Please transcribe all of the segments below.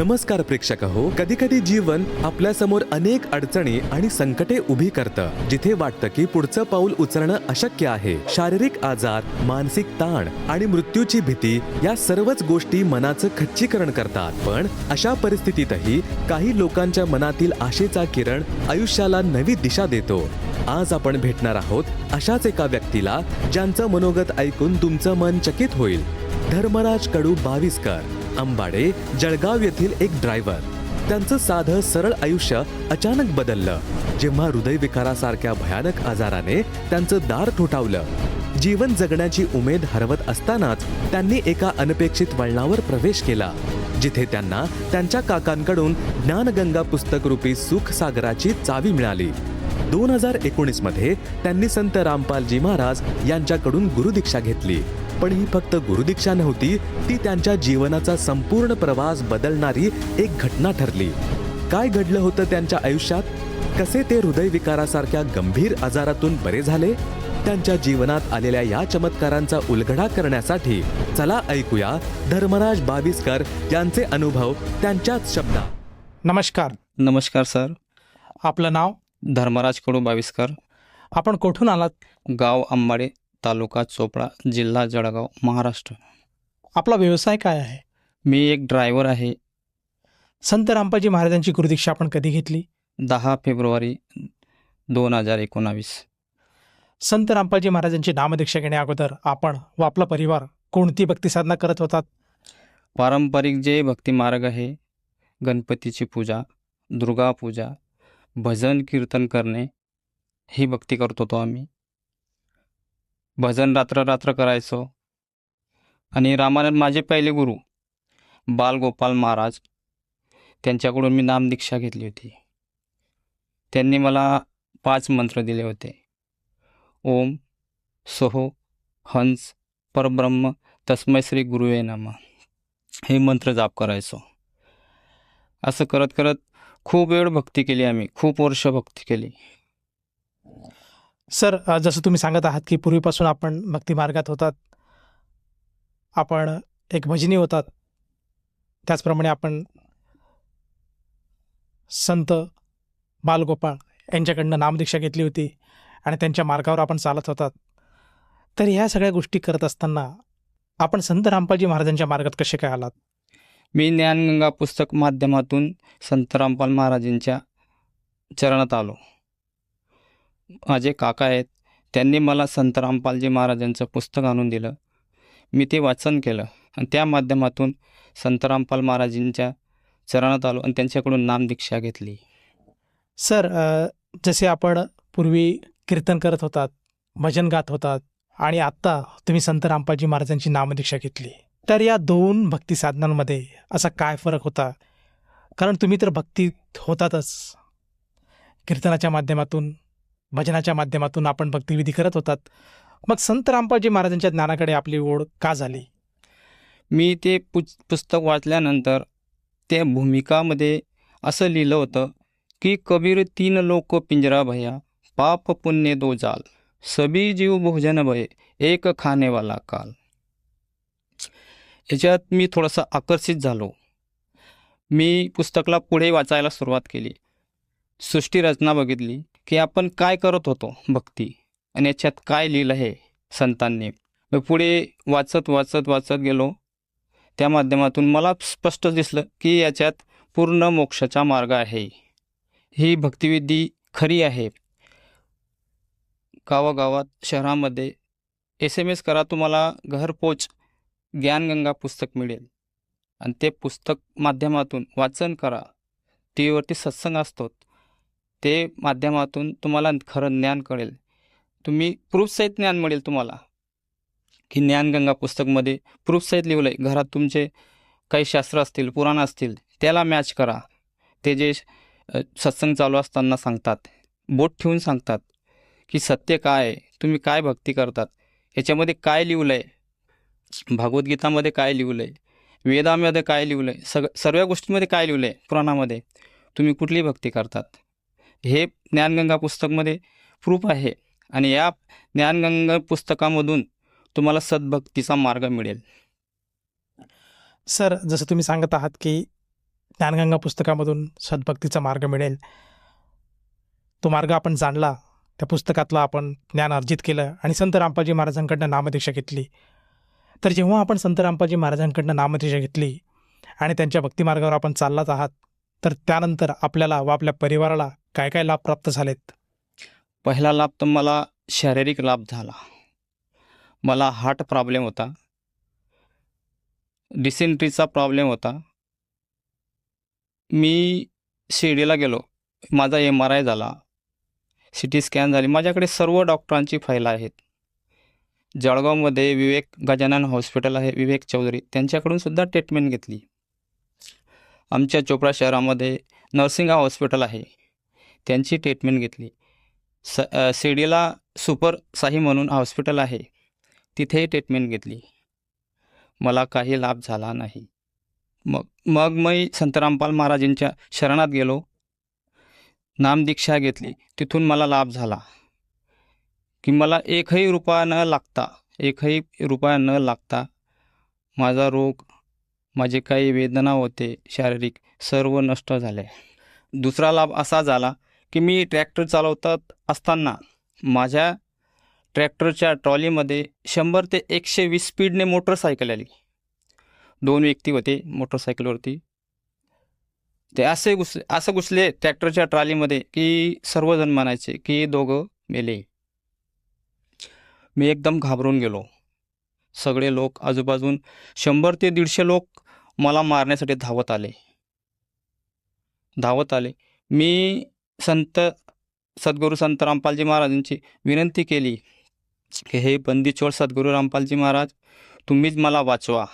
नमस्कार प्रेक्षक हो कधी कधी जीवन आपल्यासमोर अनेक अडचणी आणि संकटे उभी करतं जिथे वाटतं की पुढचं पाऊल उचलणं अशक्य आहे. शारीरिक आजार मानसिक ताण आणि मृत्यूची भीती या सर्वच गोष्टी मनाचं खच्चीकरण करतात. पण अशा परिस्थितीतही काही लोकांच्या मनातील आशेचा किरण आयुष्याला नवी दिशा देतो. आज आपण भेटणार आहोत अशाच एका व्यक्तीला ज्यांचं मनोगत ऐकून तुमचं मन चकित होईल. धर्मराज कडू बावीसकर. अंबाडे जळगाव येथील एक ड्रायव्हर त्यांचं साधं सरळ आयुष्य अचानक बदललं. जेव्हा हृदयविकारासारख्या भयानक आजाराने त्यांचं दार ठोठावलं. जीवन जगण्याची उमेद हरवत असतानाच त्यांनी एका अनपेक्षित वळणावर प्रवेश केला जिथे त्यांना त्यांच्या काकांकडून ज्ञानगंगा पुस्तकरूपी सुख सागराची चावी मिळाली. दोन हजार एकोणीसमध्ये त्यांनी संत रामपालजी महाराज यांच्याकडून गुरुदीक्षा घेतली. पण ही फक्त गुरुदीक्षा नव्हती ती त्यांच्या जीवनाचा संपूर्ण प्रवास बदलणारी एक घटना ठरली. काय घडलं होतं त्यांच्या आयुष्यात? कसे ते हृदयविकारासारख्या गंभीर आजारातून बरे झाले? त्यांच्या जीवनात आलेल्या या चमत्कारांचा उलगडा करण्यासाठी चला ऐकूया धर्मराज बाविस्कर यांचे अनुभव त्यांच्याच शब्दात. नमस्कार. नमस्कार सर. आपलं नाव? धर्मराज कडू बाविस्कर. आपण कुठून आलात? गाव अंबाडे तालुका चोपडा जिल्हा जळगाव महाराष्ट्र. आपला व्यवसाय काय आहे? मी एक ड्रायव्हर आहे. संत रामपाजी महाराजांची गुरुदीक्षा आपण कधी घेतली? दहा फेब्रुवारी दोन हजार एकोणावीस. संत रामपाजी महाराजांची नामदीक्षा घेण्या अगोदर आपण व आपला परिवार कोणती भक्ती साधना करत होतात? पारंपरिक जे भक्ती मार्ग आहे गणपतीची पूजा दुर्गा पूजा भजन कीर्तन करणे ही भक्ती करत होतो आम्ही. भजन रात्र रात्र करायचो. आणि रामानंद माझे पहिले गुरु बालगोपाल महाराज त्यांच्याकडून मी नामदीक्षा घेतली होती. त्यांनी मला पाच मंत्र दिले होते. ओम सोहो हंस परब्रह्म तस्मै श्री गुरुवे नमः. हे मंत्र जाप करायचो. असं करत करत खूप वेळ भक्ती केली आम्ही खूप वर्ष भक्ती केली. सर जसं तुम्ही सांगत आहात की पूर्वीपासून आपण भक्ती मार्गात होतात आपण एक भजनी होतात त्याचप्रमाणे आपण संत बालगोपाळ यांच्याकडनं नामदीक्षा घेतली होती आणि त्यांच्या मार्गावर आपण चालत होतात. तर ह्या सगळ्या गोष्टी करत असताना आपण संत रामपालजी महाराजांच्या मार्गात कसे काय आलात? मी ज्ञानगंगा पुस्तक माध्यमातून संत रामपाल महाराजांच्या चरणात आलो. माझे काका आहेत. त्यांनी मला संत रामपालजी महाराजांचं पुस्तक आणून दिलं. मी ते वाचन केलं आणि त्या माध्यमातून संत रामपाल महाराजांच्या चरणात आलो आणि त्यांच्याकडून नामदीक्षा घेतली. सर जसे आपण पूर्वी कीर्तन करत होतात भजन गात होतात आणि आत्ता तुम्ही संत रामपालजी महाराजांची नामदीक्षा घेतली तर या दोन भक्ती साधनांमध्ये असा काय फरक होता? कारण तुम्ही तर भक्तीत होतातच. कीर्तनाच्या माध्यमातून भजनाच्या माध्यमातून आपण भक्तिविधी करत होतात. मग संत रामपाजी महाराजांच्या ज्ञानाकडे आपली ओढ का झाली? मी ते पु पुस्तक वाचल्यानंतर त्या भूमिकामध्ये असं लिहिलं होतं की कबीर तीन लोक पिंजरा भया पाप पुण्य दो जाल सभी जीव भोजन भय एक खानेवाला काल. याच्यात मी थोडासा आकर्षित झालो. मी पुस्तकाला पुढे वाचायला सुरुवात केली. सृष्टी रचना बघितली. की आपण काय करत होतो भक्ती? आणि याच्यात काय लिहिलं आहे संतांनी? मी पुढे वाचत वाचत वाचत गेलो. त्या माध्यमातून मला स्पष्ट दिसलं की याच्यात पूर्ण मोक्षाचा मार्ग आहे. ही भक्तिविधी खरी आहे. गावागावात शहरामध्ये एस एम एस करा तुम्हाला घरपोच ज्ञानगंगा पुस्तक मिळेल. आणि ते पुस्तक माध्यमातून वाचन करा. टी व्हीवरती सत्संग असतो ते माध्यमातून तुम्हाला खरं ज्ञान कळेल. तुम्ही प्रूफसहित ज्ञान मिळेल तुम्हाला. की ज्ञानगंगा पुस्तकमध्ये प्रूफसहित लिहिलं आहे घरात तुमचे काही शास्त्र असतील पुराण असतील त्याला मॅच करा. ते जे सत्संग चालू असताना सांगतात बोट ठेवून सांगतात की सत्य काय आहे तुम्ही काय भक्ती करतात याच्यामध्ये काय लिहिलं आहे भगवद्गीतामध्ये काय लिहिलं आहे वेदामध्ये काय लिहिलं आहे सग सर्व गोष्टींमध्ये काय लिहिलं आहे पुराणामध्ये तुम्ही कुठली भक्ती करतात. हे ज्ञानगंगा पुस्तकमध्ये प्रूफ आहे. आणि या ज्ञानगंगा पुस्तकामधून तुम्हाला सद्भक्तीचा मार्ग मिळेल. सर जसं तुम्ही सांगत आहात की ज्ञानगंगा पुस्तकामधून सद्भक्तीचा मार्ग मिळेल. तो मार्ग आपण जाणला त्या पुस्तकातलं आपण ज्ञान अर्जित केलं आणि संत रामपाजी महाराजांकडनं नामदीक्षा घेतली. तर जेव्हा आपण संत रामपाजी महाराजांकडनं नामदीक्षा घेतली आणि त्यांच्या भक्तिमार्गावर आपण चाललाच आहात तर त्यानंतर आपल्याला व आपल्या परिवाराला काय काय लाभ प्राप्त झालेत? पहिला लाभ तर मला शारीरिक लाभ झाला. मला हार्ट प्रॉब्लेम होता. डिसेंट्रीचा प्रॉब्लेम होता. मी शिर्डीला गेलो. माझा एम आर आय झाला. सी टी स्कॅन झाली. माझ्याकडे सर्व डॉक्टरांची फाईल आहेत. जळगावमध्ये विवेक गजानन हॉस्पिटल आहे विवेक चौधरी. त्यांच्याकडून सुद्धा ट्रीटमेंट घेतली. आमच्या चोपडा शहरामध्ये नर्सिंगा हॉस्पिटल आहे. त्यांची ट्रीटमेंट घेतली. स अ, शिर्डीला सुपर साही म्हणून हॉस्पिटल आहे. तिथेही ट्रीटमेंट घेतली. मला काही लाभ झाला नाही. मग मग मी संत रामपाल महाराजांच्या शरणात गेलो. नामदीक्षा घेतली. तिथून मला लाभ झाला. की मला एकही रुपया न लागता एकही रुपया न लागता माझा रोग माझे काही वेदना होते शारीरिक सर्व नष्ट झाले. दुसरा लाभ असा झाला की मी ट्रॅक्टर चालवतात असताना माझ्या ट्रॅक्टरच्या ट्रॉलीमध्ये शंभर ते एकशे वीस स्पीडने मोटरसायकल आली. दोन व्यक्ती होते मोटरसायकलवरती. ते असे घुस असं घुसले ट्रॅक्टरच्या ट्रॉलीमध्ये की सर्वजण म्हणायचे की दोघं मेले. मी एकदम घाबरून गेलो. सगळे लोक आजूबाजून शंभर ते दीडशे लोक मला मारण्यासाठी धावत आले. धावत आले. मी संत सद्गुरू संत रामपालजी महाराजांची विनंती केली की हे बंदीचोळ सद्गुरू रामपालजी महाराज तुम्हीच मला वाचवा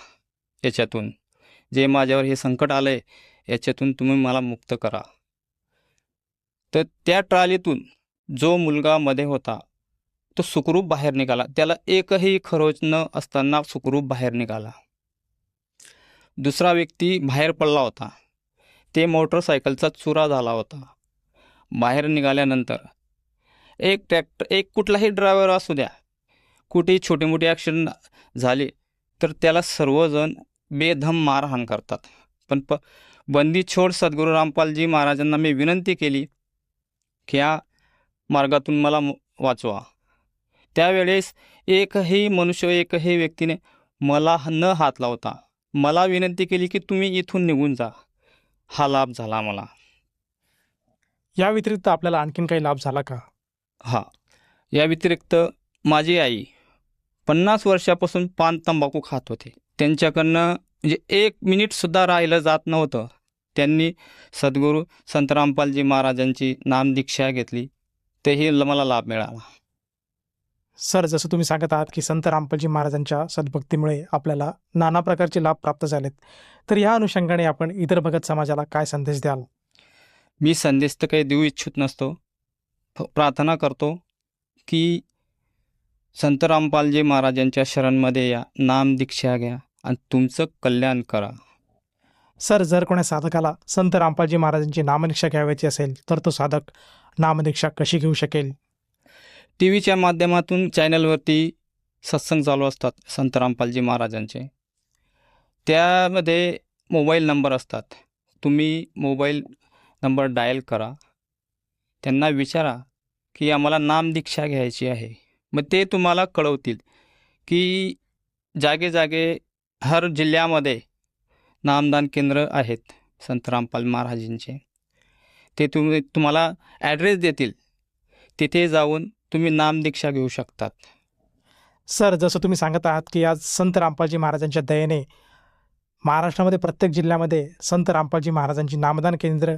याच्यातून. जे माझ्यावर हे संकट आलं आहे याच्यातून तुम्ही मला मुक्त करा. तर त्या ट्रालीतून जो मुलगा मध्ये होता तो सुखरूप बाहेर निघाला. त्याला एकही खरोच न असताना सुखरूप बाहेर निघाला. दुसरा व्यक्ती बाहेर पडला होता. ते मोटरसायकलचा चुरा झाला होता. बाहेर निघाल्यानंतर एक ट्रॅक्टर एक कुठलाही ड्रायव्हर असू द्या कुठेही छोटे मोठे ॲक्सिडेंट झाले तर त्याला सर्वजण बेधम मारहाण करतात. पण प बंदी छोड सद्गुरू रामपालजी महाराजांना मी विनंती केली की या मार्गातून मला वाचवा. त्यावेळेस एकही मनुष्य एकही व्यक्तीने मला न हात लावता मला विनंती केली की तुम्ही इथून निघून जा. हा लाभ झाला मला या व्यतिरिक्त आपल्याला आणखीन काही लाभ झाला का? हा. या व्यतिरिक्त माझी आई पन्नास वर्षापासून पान तंबाखू खात होते. त्यांच्याकडनं म्हणजे एक मिनिटसुद्धा राहिलं जात नव्हतं. त्यांनी सद्गुरू संत रामपालजी महाराजांची नामदीक्षा घेतली. तेही मला लाभ मिळाला. सर जसं तुम्ही सांगत आहात की संत रामपालजी महाराजांच्या सद्भक्तीमुळे आपल्याला नाना प्रकारचे लाभ प्राप्त झालेत. तर या अनुषंगाने आपण इतर भगत समाजाला काय संदेश द्याल? मी संदेश तर काही देऊ इच्छित नसतो. प्रार्थना करतो की संत रामपालजी महाराजांच्या शरणमध्ये या नामदीक्षा घ्या आणि तुमचं कल्याण करा. सर जर कोण्या साधकाला संत रामपालजी महाराजांची नामदीक्षा घ्यावयाची असेल तर तो साधक नामदीक्षा कशी घेऊ शकेल? टी व्हीच्या माध्यमातून चॅनलवरती सत्संग चालू असतात संत रामपालजी महाराजांचे. त्यामध्ये मोबाईल नंबर असतात. तुम्ही मोबाईल नंबर डायल करा. त्यांना विचारा की आम्हाला नामदीक्षा घ्यायची आहे. मग ते तुम्हाला कळवतील की जागे जागे हर जिल्ह्यामध्ये नामदान केंद्र आहेत संत रामपाल महाराजांचे. ते तुम्ही तुम्हाला ॲड्रेस देतील. तिथे जाऊन तुम्ही नामदीक्षा घेऊ शकतात. सर जसं तुम्ही सांगत आहात की आज संत रामपालजी महाराजांच्या दयेने महाराष्ट्रामध्ये प्रत्येक जिल्ह्यामध्ये संत रामपालजी महाराजांची नामदान केंद्र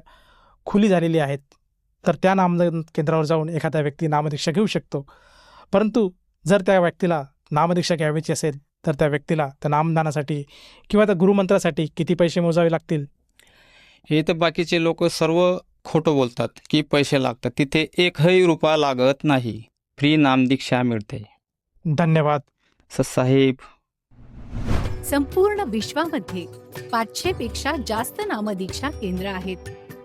खुली झालेली आहेत. तर त्या नामदान केंद्रावर जाऊन एखादा व्यक्ती नामदीक्षा घेऊ शकतो. परंतु जर त्या व्यक्तीला नामदीक्षा घ्यावयाची असेल तर त्या व्यक्तीला त्या नामदानासाठी किंवा त्या गुरुमंत्रासाठी किती पैसे मोजावे लागतील? हे तर बाकीचे लोक सर्व खोटं बोलतात की पैसे लागतात. तिथे एकही रुपया लागत नाही. फ्री नामदीक्षा मिळते. धन्यवाद. साहेब. संपूर्ण विश्वामध्ये पाचशे पेक्षा जास्त नामदीक्षा केंद्र आहेत.